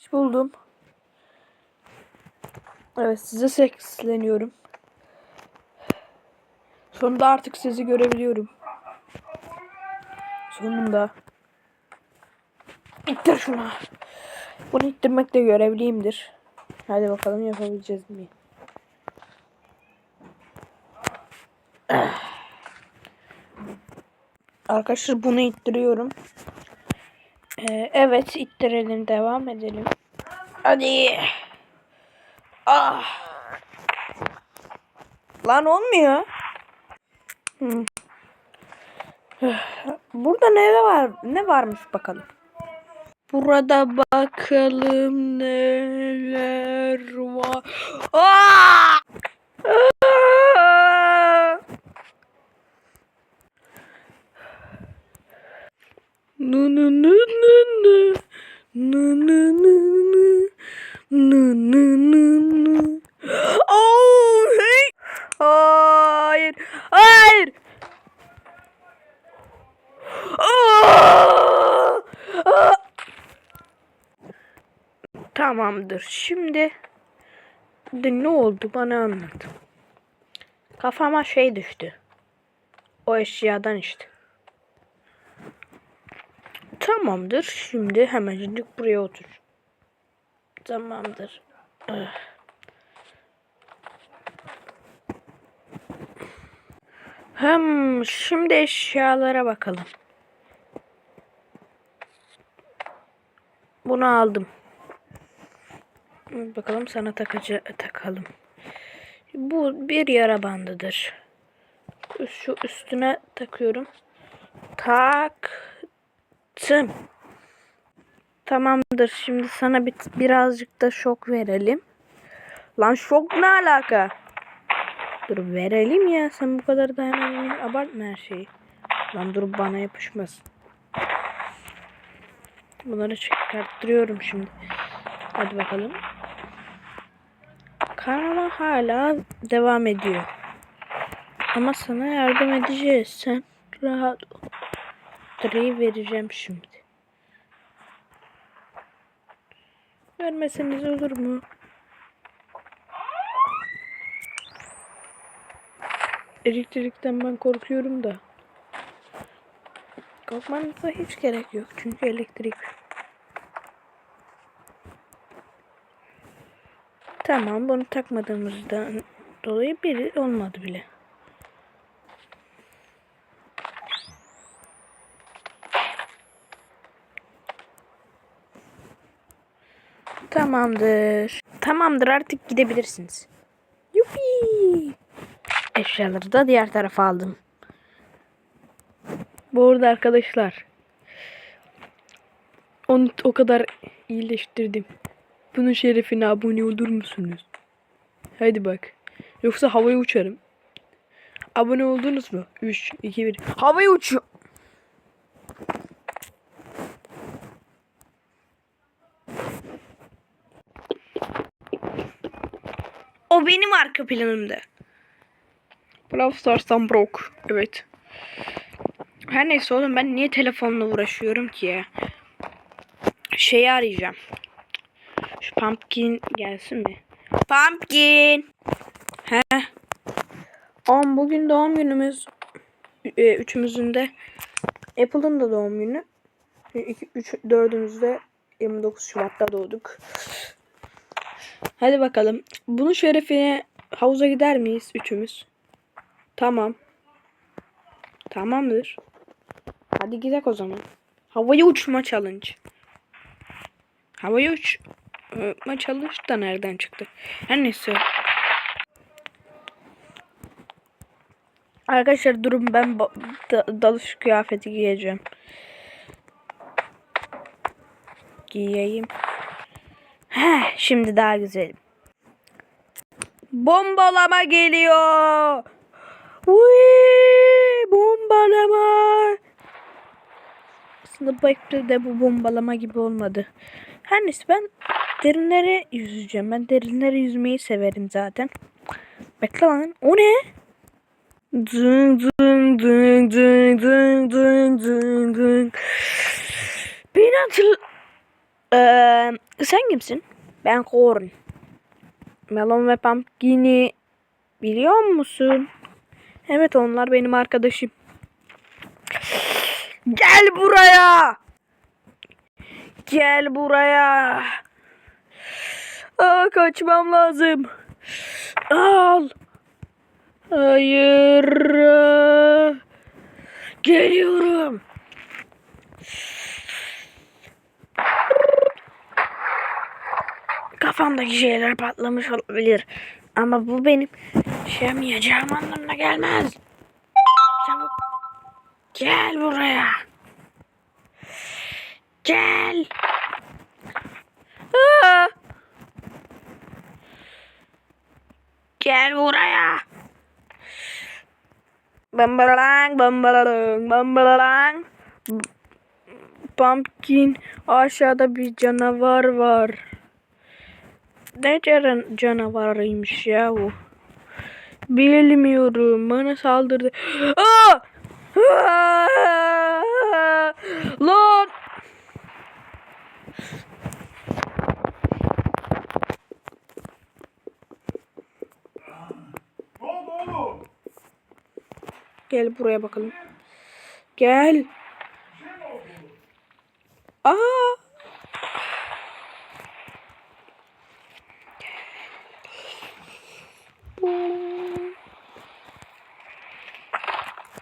Hiç buldum. Evet size sesleniyorum. Sonunda artık sizi görebiliyorum. Sonunda. İttir şunu. Bunu ittirmek de görevliyimdir. Hadi bakalım yapabileceğiz mi? Arkadaşlar bunu ittiriyorum. Ee, evet ittirelim devam edelim. Hadi. Ah. Lan olmuyor. Burada ne var? Ne varmış bakalım. Burada bakalım neler var. Aa! Aa! Nu nu nu nu. Nu nu nu nu. Nu nu nu nu. Oh, hey. Hayır. Hayır. Aa! Tamamdır. Şimdi de ne oldu bana anlat. Kafama şey düştü. O eşyadan işte. Tamamdır. Şimdi hemencik buraya otur. Tamamdır. Ah. Hem şimdi eşyalara bakalım. Bunu aldım. Bakalım sana takıcı takalım. Bu bir yara bandıdır. Şu üstüne takıyorum. Taktım. Tamamdır. Şimdi sana bir, birazcık da şok verelim. Lan şok ne alaka? Dur verelim ya. Sen bu kadar da hemen abartma her şeyi. Lan dur bana yapışmasın. Bunları çıkarttırıyorum şimdi. Hadi bakalım. Karma hala devam ediyor. Ama sana yardım edeceğiz. Sen rahat Direği vereceğim şimdi. Vermeseniz olur mu? Elektrikten ben korkuyorum da. Korkmanıza hiç gerek yok. Çünkü elektrik. Tamam bunu takmadığımızdan dolayı biri olmadı bile. Tamamdır. Tamamdır artık gidebilirsiniz. Yuppie. Eşyaları da diğer tarafa aldım. Bu arada arkadaşlar. Onu o kadar iyileştirdim. Bunun şerefine abone olur musunuz? Hadi bak. Yoksa havaya uçarım. Abone oldunuz mu? 3, 2, 1. Havaya uçuyor. O benim arka planımda. Brawl Stars'tan Brock. Evet. Her neyse oğlum ben niye telefonla uğraşıyorum ki ya? Şeyi arayacağım. Şu pumpkin gelsin mi? Pumpkin. He. Oğlum bugün doğum günümüz. E, üçümüzün de. Apple'ın da doğum günü. İki, üç, dördümüz de 29 Şubat'ta doğduk. Hadi bakalım. Bunun şerefine havuza gider miyiz üçümüz? Tamam. Tamamdır. Hadi gidelim o zaman. Havaya uçma challenge. Havaya uç. Uçma challenge da nereden çıktı? Her neyse. Arkadaşlar durun ben da- dalış kıyafeti giyeceğim. Giyeyim. Heh, şimdi daha güzelim. Bombalama geliyor. Uy, bombalama. Aslında de bu bombalama gibi olmadı. Her neyse ben derinlere yüzeceğim. Ben derinlere yüzmeyi severim zaten. Bekle lan. O ne? Dın dın dın dın dın dın dın dın. Beni hatırla... Ee, sen kimsin? Ben Korn. Melon ve Pumpkin'i biliyor musun? Evet onlar benim arkadaşım. Gel buraya. Gel buraya. Aa, kaçmam lazım. Al. Hayır. Geliyorum. Kafamdaki şeyler patlamış olabilir. Ama bu benim yaşayamayacağım anlamına gelmez. Çabuk. Gel buraya. Gel. Gel buraya. Bambalalang, bambalalang, bambalalang. Pumpkin aşağıda bir canavar var. Ne can canavarıymış ya bu? Bilmiyorum. Bana saldırdı. Aa! Aa! Lan! Gel buraya bakalım. Gel. Aa!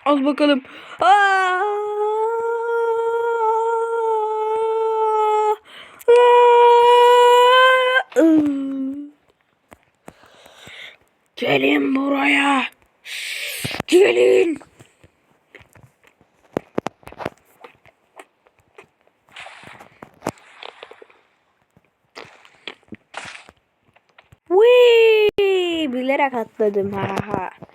Al bakalım. Gelin buraya. Gelin. Wee! Bilerek atladım ha ha.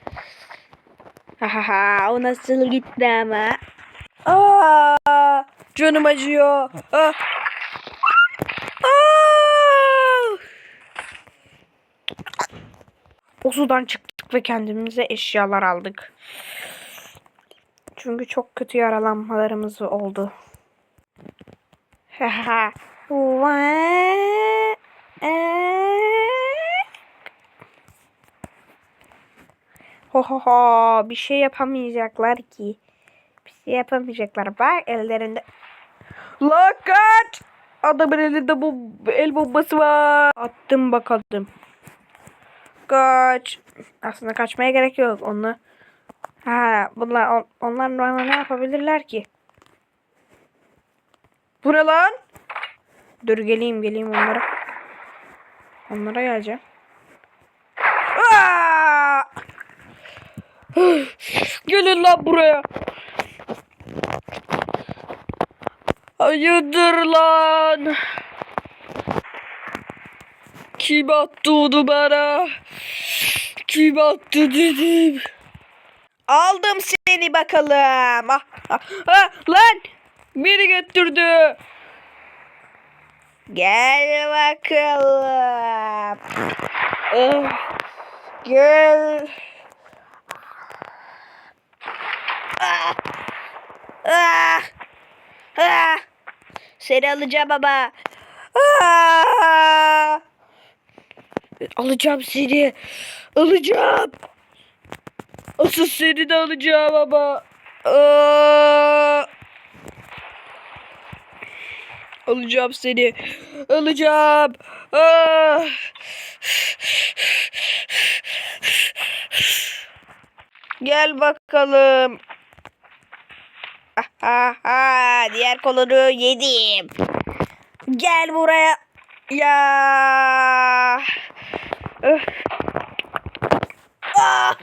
Ha ha ha o nasıl gitti ama. Aa, canım acıyor. Ah. Aa! O sudan çıktık ve kendimize eşyalar aldık. Çünkü çok kötü yaralanmalarımız oldu. Ha ha. Ho ho ho bir şey yapamayacaklar ki. Bir şey yapamayacaklar. Bak ellerinde. La kaç! Adamın elinde bu el bombası var. Attım bakalım. Kaç. Aslında kaçmaya gerek yok. Onu Ha, bunlar on, onlar bana ne yapabilirler ki? Bu lan? Dur geleyim geleyim onlara. Onlara geleceğim. Aa! Gelin lan buraya. Hayırdır lan? Kim attı onu bana? Kim attı dedim. Aldım seni bakalım. Ah, ah, ah, lan! Beni götürdü. Gel bakalım. Ah, gel. Ah, ah, ah. Seni alacağım baba. Ah. Alacağım seni. Alacağım. Asıl seni de alacağım ama. Aa! Alacağım seni. Alacağım. Aa! Gel bakalım. Aha, diğer kolunu yedim. Gel buraya. Ya. Öf. Ah!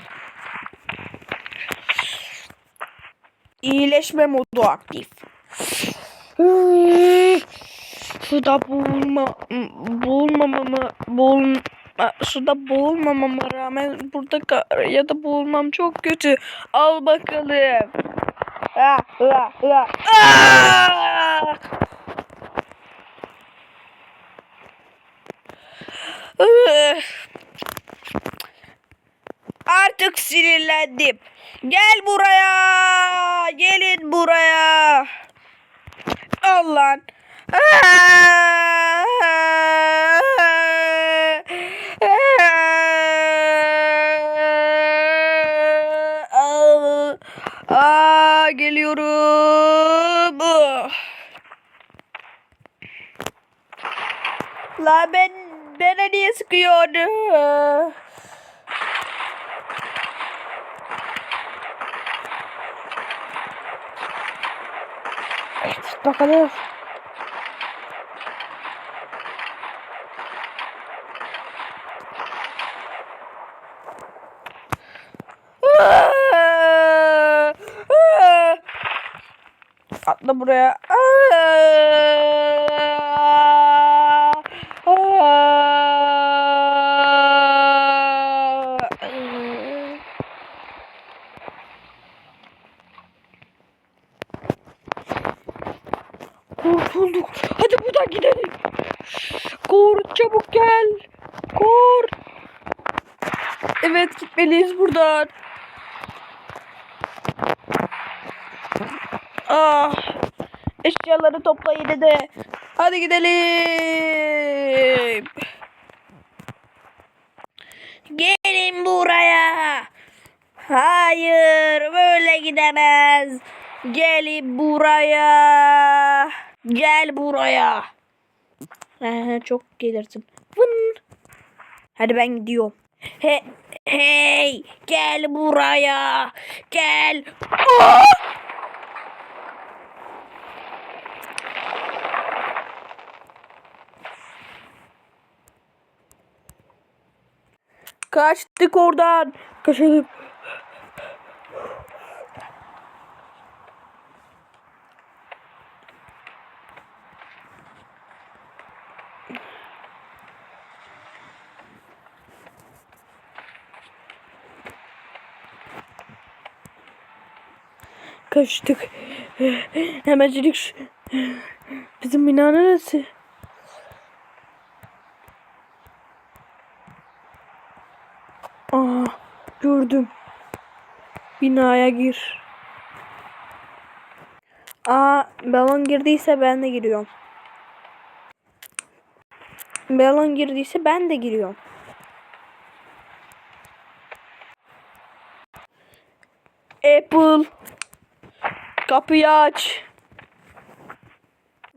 İyileşme modu aktif. Suda boğulma, boğulmamama, boğul, suda boğulmamama rağmen burada ya da boğulmam çok kötü. Al bakalım. Artık sinirlendim. Gel buraya. Gelin buraya. Al lan. Aa! istiyorum. Oh. Ah. La ben bana niye sıkıyordu? Ah. Evet, bakalım. Atla buraya. Kurtulduk. Hadi buradan gidelim. Kor çabuk gel. Kor. Evet gitmeliyiz buradan. Ah. Eşyaları topla yine de. Hadi gidelim. Gelin buraya. Hayır böyle gidemez. Gelin buraya. Gel buraya. Ee, çok gelirsin. Vın. Hadi ben gidiyorum. He, hey gel buraya. Gel. Aa! Kaçtık oradan. Kaçalım. Kaçtık. Hemencilik Bizim bina neresi? Aa, gördüm. Binaya gir. Aa, balon girdiyse ben de giriyorum. Balon girdiyse ben de giriyorum. Apple. Kapıyı aç.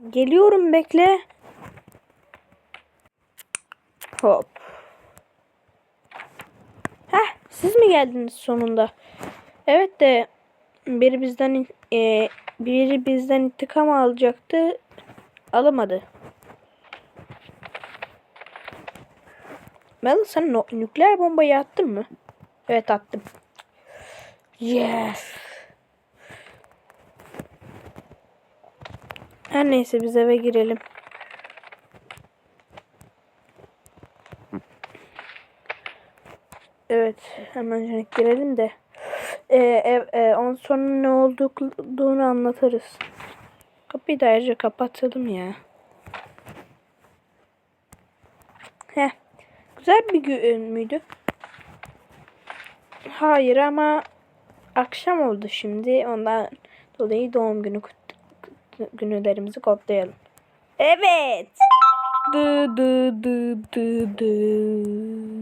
Geliyorum bekle. Hop. Heh, siz mi geldiniz sonunda? Evet de biri bizden e, biri bizden intikam alacaktı. Alamadı. Mel sen no- nükleer bombayı attın mı? Evet attım. Yes. Her neyse biz eve girelim. Evet, hemen girelim de. Ee, ev, e, ondan sonra ne olduğunu anlatırız. Kapıyı da ayrıca kapatalım ya. Heh. Güzel bir gün müydü? Hayır ama akşam oldu şimdi. Ondan dolayı doğum günü günlerimizi kutlayalım. Evet. Dı dı dı dı dı.